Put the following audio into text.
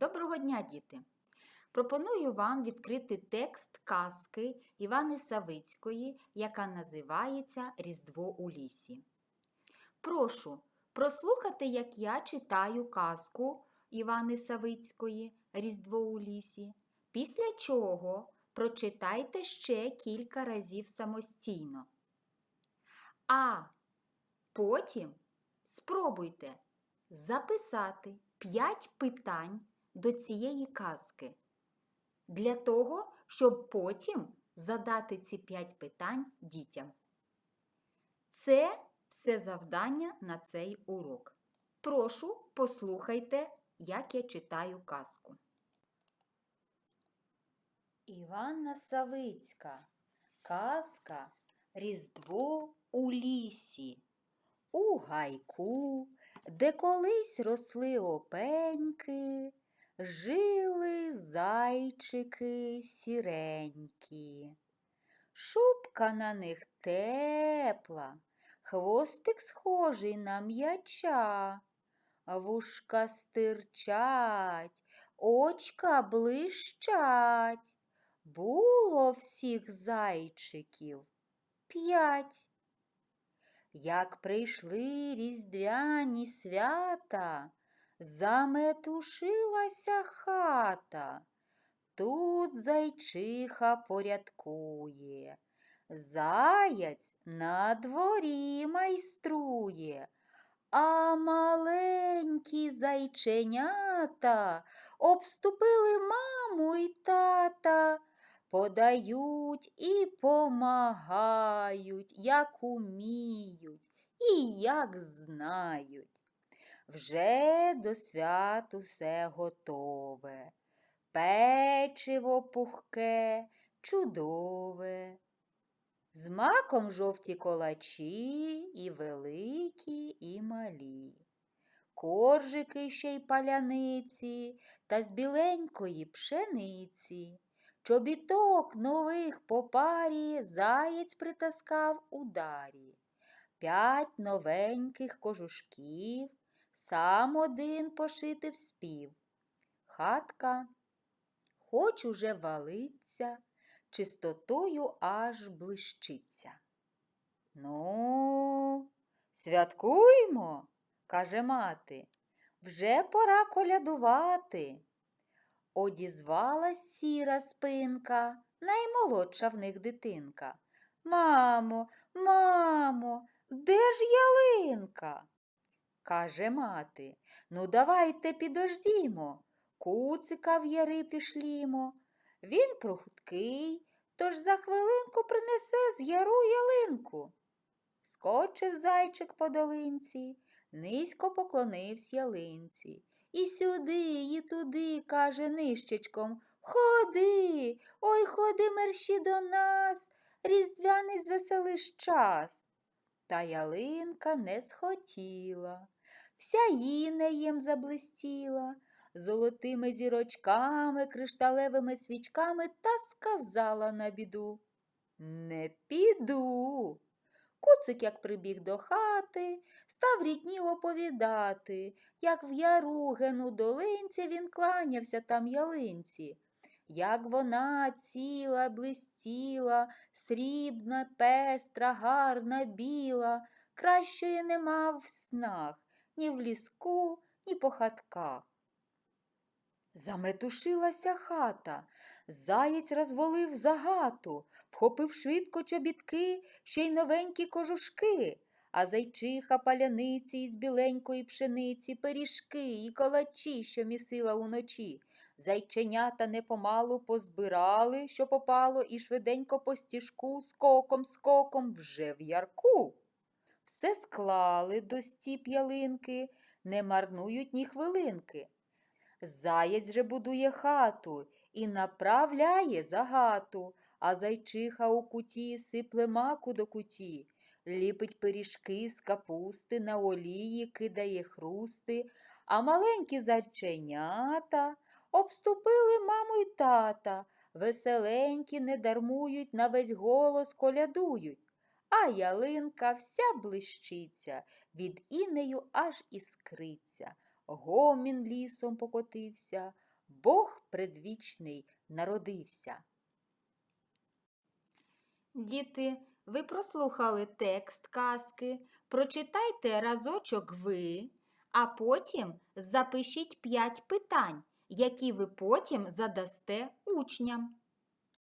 Доброго дня, діти! Пропоную вам відкрити текст казки Івани Савицької, яка називається Різдво у лісі. Прошу прослухати, як я читаю казку Івани Савицької Різдво у лісі. Після чого прочитайте ще кілька разів самостійно. А потім спробуйте записати 5 питань до цієї казки для того, щоб потім задати ці 5 питань дітям. Це все завдання на цей урок. Прошу, послухайте, як я читаю казку. Іванна Савицька. Казка Різдво у лісі. У гайку, де колись росли опеньки, жили зайчики сіренькі. Шубка на них тепла, хвостик схожий на м'яча, вушка стирчать, очка блищать. Було всіх зайчиків п'ять. Як прийшли різдвяні свята, заметушилася хата. Тут зайчиха порядкує, заяць на дворі майструє, а маленькі зайченята обступили маму й тата, подають і помагають, як уміють і як знають. Вже до святу все готове, печиво пухке, чудове. З маком жовті колачі і великі, і малі. Коржики ще й паляниці та з біленької пшениці. Чобіток нових по парі заєць притаскав у дарі. П'ять новеньких кожушків, сам один пошити вспів. Хатка, хоч уже валиться, чистотою аж блищиться. Ну, святкуймо, каже мати, вже пора колядувати. Одізвалась сіра спинка, наймолодша в них дитинка. Мамо, мамо, де ж ялинка? Каже мати. Ну, давайте підождімо, куцика в яри пішлімо. Він прохуткий, тож за хвилинку принесе з яру ялинку. Скочив зайчик по долинці, низько поклонився ялинці. І сюди, і туди, каже нищечком, Ходи, ой, ходи мерщі до нас, різдвяний звеселиш час. Та ялинка не схотіла, вся інеєм заблистіла, золотими зірочками, кришталевими свічками та сказала на біду Не піду. Куцик, як прибіг до хати, став рідні оповідати, як в яру гену долинці він кланявся там ялинці. Як вона ціла, блистіла, срібна, пестра, гарна, біла, кращої нема в снах, ні в ліску, ні по хатках. Заметушилася хата, заєць розволив загату, вхопив швидко чобітки, ще й новенькі кожушки, а зайчиха паляниці із біленької пшениці, пиріжки і колачі, що місила уночі. Зайченята непомалу позбирали, що попало, і швиденько по стіжку, скоком, скоком вже в ярку. Все склали до стіп ялинки, не марнують ні хвилинки. Заєць же будує хату і направляє загату, а зайчиха у куті сипле маку до куті, ліпить пиріжки з капусти, на олії кидає хрусти, а маленькі зайченята обступили маму й тата, веселенькі не дармують, на весь голос колядують. А ялинка вся блищиться, від інею аж іскриться. Гомін лісом покотився, Бог предвічний народився. Діти, ви прослухали текст казки, прочитайте разочок ви, а потім запишіть п'ять питань, які ви потім задасте учням.